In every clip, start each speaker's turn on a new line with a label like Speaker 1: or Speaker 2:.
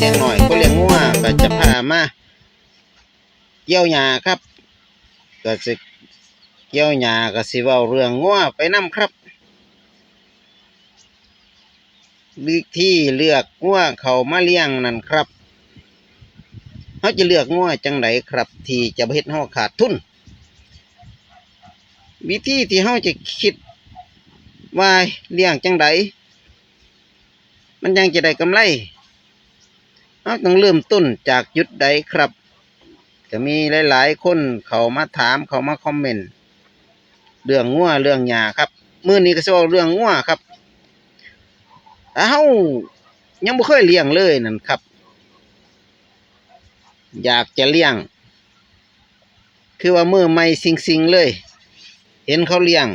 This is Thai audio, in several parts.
Speaker 1: เด็งหน่อยก็เลี้ยงงัวก็จะพามาเกี่ยวหญ้าครับก็สิเกี่ยวหญ้าก็สิเว้าเรื่องงัวไปนำครับวิธีเลือกงัวเขามาเลี้ยงนั่นครับเขาจะเลือกงัวจังไหนครับ ที่จะเฮ็ดเฮาขาดทุน วิธีที่เฮาจะคิดว่าเลี้ยงจังไดมันยังจะได้กำไร เราต้องเริ่มต้นจากจุดใดครับ ก็มีหลาย ๆ คนเขามาถามเขามาคอมเมนต์เรื่องงัวเรื่องหญ้าครับมื้อนี้ก็สิเว้าเรื่องงัวครับแต่เฮายังบ่เคยเลี้ยงเลยนั่นครับ อยากจะเลี้ยง คือว่ามือใหม่สิงๆเลย เห็นเขาเลี้ยง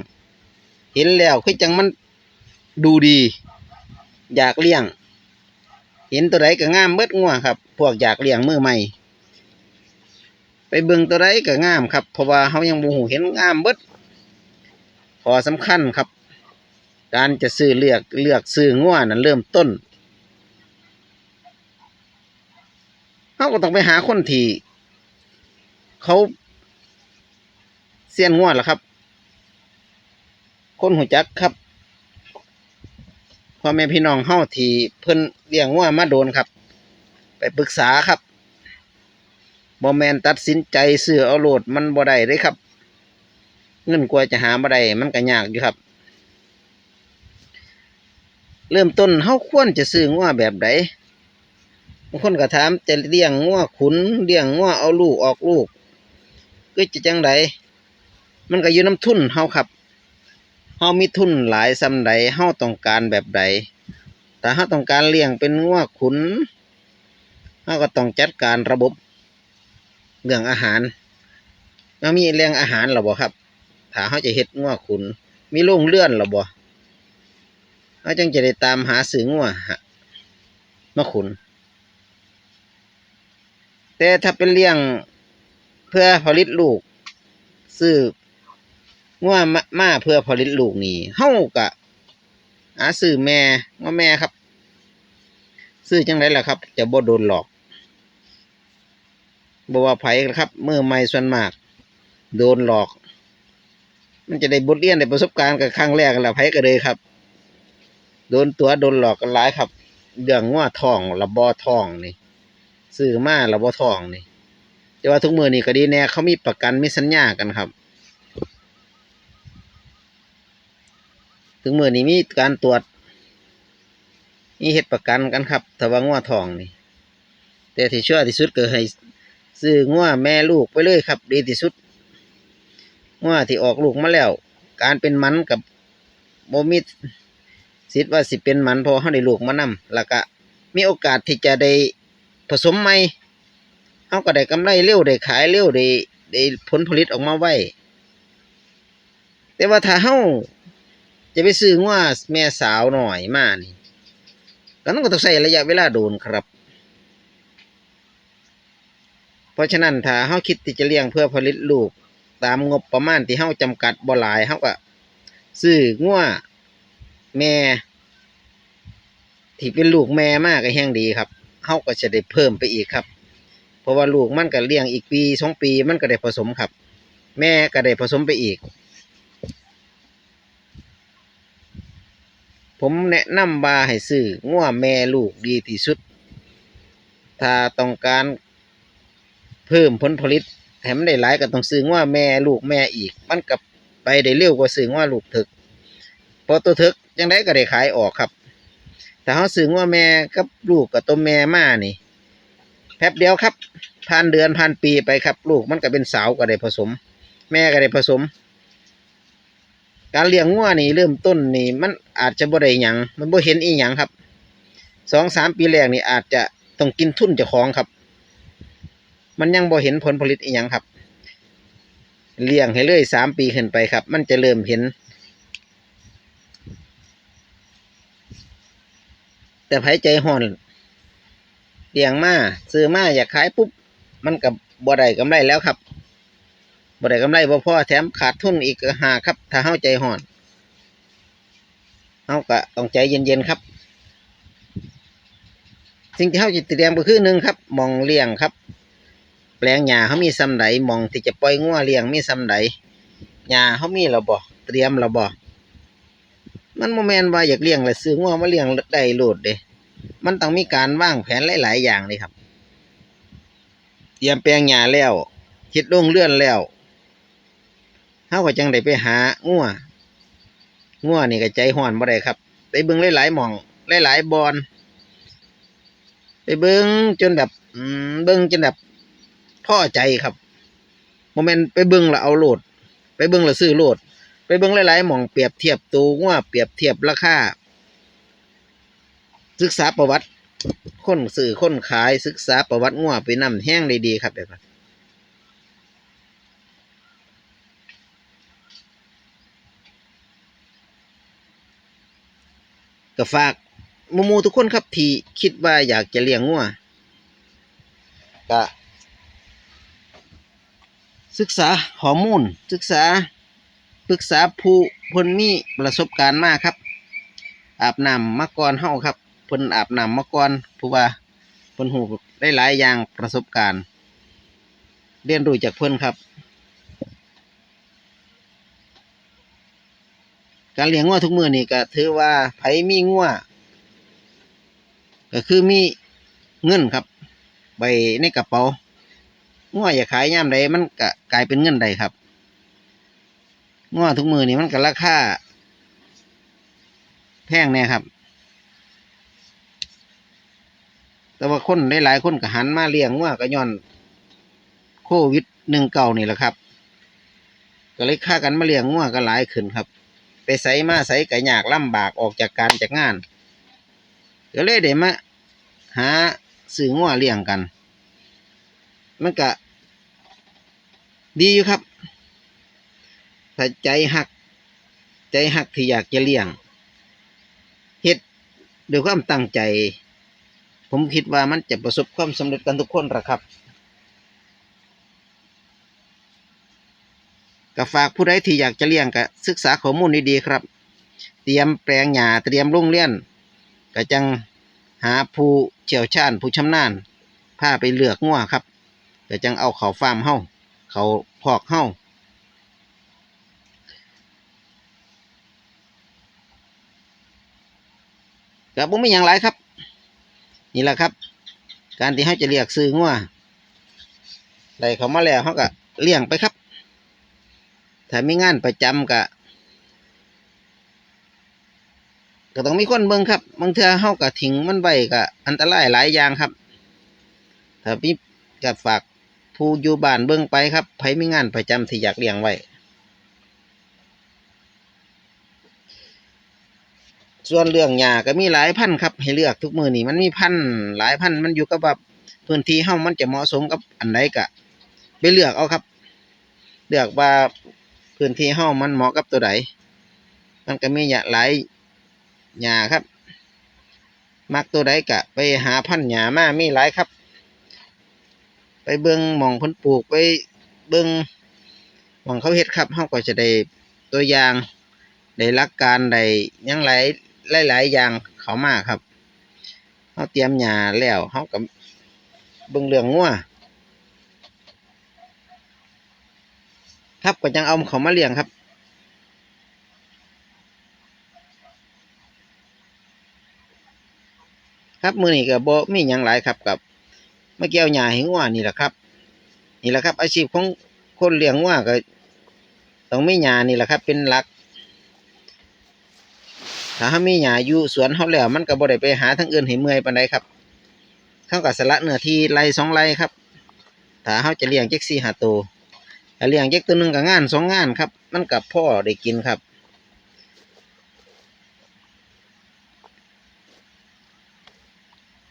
Speaker 1: เห็นแล้วคือจังมันดูดี อยากเลี้ยง เห็นตัวใดก็งามเบิดงัวครับ พวกอยากเลี้ยงมือใหม่ไปเบิ่งตัวใดก็งามครับเพราะว่าเขายังบ่ฮู้เห็นงามเบิดขอสำคัญครับ การจะซื้อเลือกเลือกซื้องัวนั้นเริ่มต้นเขาก็ต้องไปหาคนที่เขาเสียนงัวล่ะครับ คนหูจักครับ พ่อแม่พี่น้องเฮาที่เพิ่นเลี้ยงงัวมาโดนครับ ไปปรึกษาครับบ่แมนตัดสินใจซื้อเอาโหลดมันบ่ได้เด้ครับ เงินกว่าจะหาบ่ได้มันก็ยากอยู่ครับ เริ่มต้นเฮาควรจะซื้องัวแบบใดบางคนก็ถามจะเลี้ยงงัวขุนเลี้ยงงัวเอาลูกออกลูกก็จะจังไดมันก็อยู่น้ำทุนเฮาครับ เฮามีทุนหลายซำใดเฮาต้องการแบบใดถ้าเฮาต้องการเลี้ยงเป็นงัวขุนเฮาก็ต้องจัดการระบบเรื่องอาหารเรามีแรงอาหารหรอบ่ครับถ้าเฮาจะเฮ็ดงัวขุน มีโรงเรือนหรอบ่เฮาจังจะได้ตามหาซื้องัวฮะมาขุน แต่ถ้าเป็นเลี้ยงเพื่อผลิตลูกซื้อ งัวมามาเพื่อผลิตลูกนี่เฮากะหาซื้อแม่งัวแม่ครับ ซื้อจังไดล่ะครับ จะบ่โดนหลอกบ่ว่าไผครับมือใหม่ส่วนมาก โดนหลอก มันจะได้บทเรียนได้ประสบการณ์กับครั้งแรกกันละไผก็เลยครับ โดนตัวโดนหลอกกันหลายครับเรื่องงัวทองระบอทองนี่ซื้อมาระบอทองนี่แต่ว่าทุกมือนี่ก็ดีแน่เขามีประกันมีสัญญากันครับ ถึงมือนี้มีการตรวจมีเฮ็ดประกันกันครับถ้าว่างัวทองนี่ แต่ที่ชั่วที่สุดก็ให้ซื้องัวแม่ลูกไปเลยครับ ดีที่สุดงัวที่ออกลูกมาแล้ว การเป็นมันกับโมมีสิทธิ์ว่าสิเป็นมันพอเขาได้ลูกมานํแล้วก็มีโอกาสที่จะได้ผสมใหม่เขาก็ได้กำไรเร็วได้ขายเร็วได้ได้ผลผลิตออกมาไวแต่ว่าถ้าเขา จะไปซื้องัวแม่สาวหน่อยมานี่ก็ต้องต้องใช้ระยะเวลาโดนครับ เพราะฉะนั้นถ้าเฮาคิดที่จะเลี้ยงเพื่อผลิตลูก ตามงบประมาณที่เฮาจำกัดบ่หลายเฮาก็ซื้องัวแม่ที่เป็นลูกแม่มากก็แห้งดีครับเฮาก็จะได้เพิ่มไปอีกครับ เพราะว่าลูกมันก็เลี้ยงอีกปีสองปีมันก็ได้ผสมครับ แม่ก็ได้ผสมไปอีก ผมแนะนำว่าให้ซื้องัวแม่ลูกดีที่สุด ถ้าต้องการเพิ่มผลผลิตให้มันได้หลายก็ต้องซื้องัวแม่ลูกแม่อีก มันกับไปได้เร็วกว่าซื้องัวลูกถึกเพอตัวถึกจังได้ก็ได้ขายออกครับแต่เขาซื้องัวแม่กับลูกกับตัวแม่มานี่แป๊บเดียวครับผ่านเดือนผ่านปีไปครับ ลูกมันก็เป็นสาวก็ได้ผสม แม่ก็ได้ผสม การเลี้ยงงัวนี่เริ่มต้นนี่มันอาจจะบ่ได้หยังมันบ่เห็นอีหยังครับสองสามปีแรกนี่อาจจะต้องกินทุนเจ้าของครับ มันยังบ่เห็นผลผลิตอีหยังครับ เลี้ยงให้เลยสามปีขึ้นไปครับ มันจะเริ่มเห็น แต่ไผใจห่อนเลี้ยงมาซื้อมาอยากขายปุ๊บ มันกับบ่ได้กำไรแล้วครับ บ่ได้กำไรบ่พอแถมขาดทุนอีกหาครับ ถ้าเฮาใจห่อนเฮาก็ต้องใจเย็นๆครับ สิ่งที่เฮาจะเตรียมก็คือหนึ่งครับมองเลี้ยงครับ แปลงหญ้าเขามีซำใดหมองที่จะปล่อยงัวเลี้ยงมีซำใดหญ้าเขามีแล้วบ่เตรียมแล้วบ่มันบ่แม่นว่าอยากเลี้ยงแล้วซื้องัวมาเลี้ยงได้โลดเด้มันต้องมีการวางแผนหลาย ๆ อย่างนี่ครับ เตรียมแปลงหญ้าแล้วเฮ็ดโรงเรือนแล้ว เฮาก็จังได้ไปหางัวงัวนี่ก็ใจฮ้อนบ่ได้ครับไปเบิ่งหลายๆหม่องหลายๆบอนไปเบิ่งจนแบบเบิ่งจนแบบพ่อใจครับโมเมนต์ไปเบิ่งล้วเอาโหลด ไปเบิ่งล้วซื้อโหลด ไปเบิ่งหลายๆหม่องเปรียบเทียบตัวงัวเปรียบเทียบราคาศึกษาประวัติคนซื้อคนขายศึกษาประวัติงัวไปนำแห้งได้ดีครับแบบนั้น ก็ฝากหมูทุกคนครับที่คิดว่าอยากจะเลี้ยงงัวก็ศึกษาข้อมูลศึกษาปรึกษาผู้เพิ่นมีประสบการณ์มากครับ อาบน้ำมาก่อนเฮาครับเพิ่นอาบน้ำมาก่อนผู้ว่าเพิ่นหูได้หลายอย่างประสบการณ์ เรียนรู้จากเพิ่นครับ การเลี้ยงงัวทุกมือนี่ก็ถือว่าไผมีงัวก็คือมีเงินครับ ใบในกระเป๋างัวอยากขายยามใดมันก็กลายเป็นเงินใดครับงัวทุกมือนี่มันก็ราคาแพงแน่ครับ แต่ว่าคนหลายๆคนก็หันมาเลี้ยงงัวก็ย้อนโควิดหนึ่งเก่านี่แหละครับ ก็เลยค่ากันมาเลี้ยงงัวก็หลายขึ้นครับ ไปใส่มาใส่ก็ยากลำบากออกจากการจากงาน ก็เลยได้มาหาซื้องัวเลี้ยงกัน มันก็ดีอยู่ครับถ้าใจหัก ใจหักที่อยากจะเลี้ยงเฮ็ดด้วยความตั้งใจ ผมคิดว่ามันจะประสบความสำเร็จกันทุกคนละครับ ก็ฝากผู้ใดที่อยากจะเลี้ยงก็ศึกษาข้อมูลดีๆครับ เตรียมแปลงหญ้าเตรียมโรงเรียนก็จังหาผู้เชี่ยวชาญผู้ชำนาญพาไปเลือกงัวครับก็จังเอาเขาฟาร์มเฮ้าเขาพอกเฮ้าก็บ่มีหยังหลายครับ นี่แหละครับ การที่เฮาจะเรียกซื้องัวได้เขามาแล้วเฮาก็เลี้ยงไปครับ ถ้ามีงานประจำก็ก็ต้องมีคนเบิ่งครับบางเทื่อเฮาก็ทิ้งมันไว้ก็อันตรายหลายอย่างครับ ถ้ามีก็ฝากผู้อยู่บ้านเบิ่งไปครับไผมีงานประจำที่อยากเลี้ยงไว้ส่วนเรื่องหญ้าก็มีหลายพันธุ์ครับ ให้เลือกทุกมือนี้มันมีพันธุ์หลายพันธุ์มันอยู่กับว่าพื้นที่เฮามันจะเหมาะสมกับอันใดก็ไปเลือกเอาครับ เลือกว่า พื้นที่เฮามันเหมาะกับตัวใดมันก็มีหญ้าหลายหญ้าครับ มักตัวใดก็ไปหาพันหญ้ามามีหลายครับ ไปเบิ่งมองพิ่นปลูกไปเบิ่งมองเขาเฮ็ดครับเฮาก็จะได้ตัวอย่างได้หลักการได้ยังหลายหลายๆอย่างเขามากครับเฮาเตรียมหญ้าแล้วเฮาก็เบิ่งเรื่องงัว ครับก็จังเอาเขามาเลี้ยงครับ ครับมือนี้ก็บ่มีหยังหลายครับกับมาเกี่ยวหญ้าให้งัวนี่แหละครับ นี่แหละครับ อาชีพของคนเลี้ยงงัวก็ต้องมีหญ้านี่แหละครับ เป็นหลัก ถ้าเฮามีหญ้าอยู่สวนเฮาแล้วมันก็บ่ได้ไปหาทางอื่นให้เมื่อยปานใดครับเขาก็สละเนื้อที่ไร่สองไร่ครับ ถ้าเฮาจะเลี้ยงจัก4 5ตัว ถ้าเลี้ยงเย็กตัวหนึ่งกับงานสองงานครับ มันกับพ่อได้กินครับ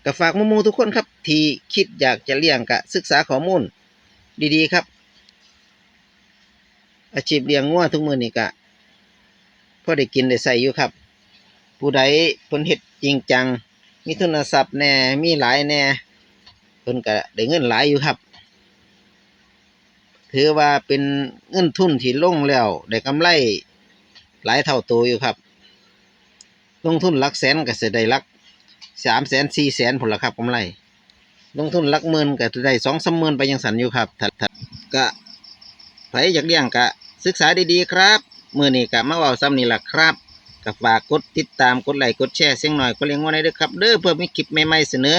Speaker 1: ก็ฝากหมูทุกคนครับ ที่คิดอยากจะเลี้ยงกะศึกษาข้อมูลดีๆครับ อาชีพเลี้ยงงัวทุกมือนี่กะพ่อได้กินได้ใส่อยู่ครับ ผู้ใดเพิ่นเฮ็ดจริงจัง มีทุนทรัพย์แน่ มีหลายแน่เพิ่นก็ได้เงินหลายอยู่ครับ ถือว่าเป็นเงินทุนที่ลงแล้วได้กำไรหลายเท่าตัวอยู่ครับ ลงทุนหลักแสนก็จะได้หลักสามแสนสี่แสนผลละครับกำไร ลงทุนหลักหมื่นก็ได้สองสามหมื่นไปยังสันอยู่ครับถ้าถ้าก็ใครอยากเลี้ยงก็ศึกษาดีๆครับมือนี้ก็มาว้าซ้ำนี่แหละครับก็ฝากกดติดตามกดไลค์กดแชร์เสียงหน่อยก็เลี้ยงไว้ได้เด้อครับ เด้อเพื่อมีคลิปใหม่ๆเสนอ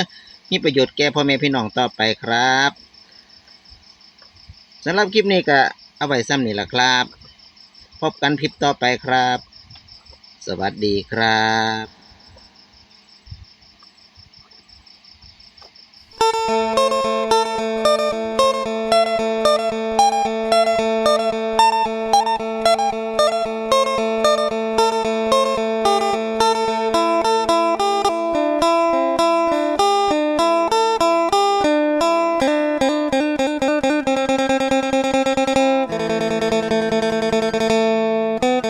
Speaker 1: มีประโยชน์แก่พ่อแม่พี่น้องต่อไปครับ สำหรับคลิปนี้ก็เอาไว้ซ้ำนี่แหละครับ พบกันคลิปต่อไปครับ สวัสดีครับ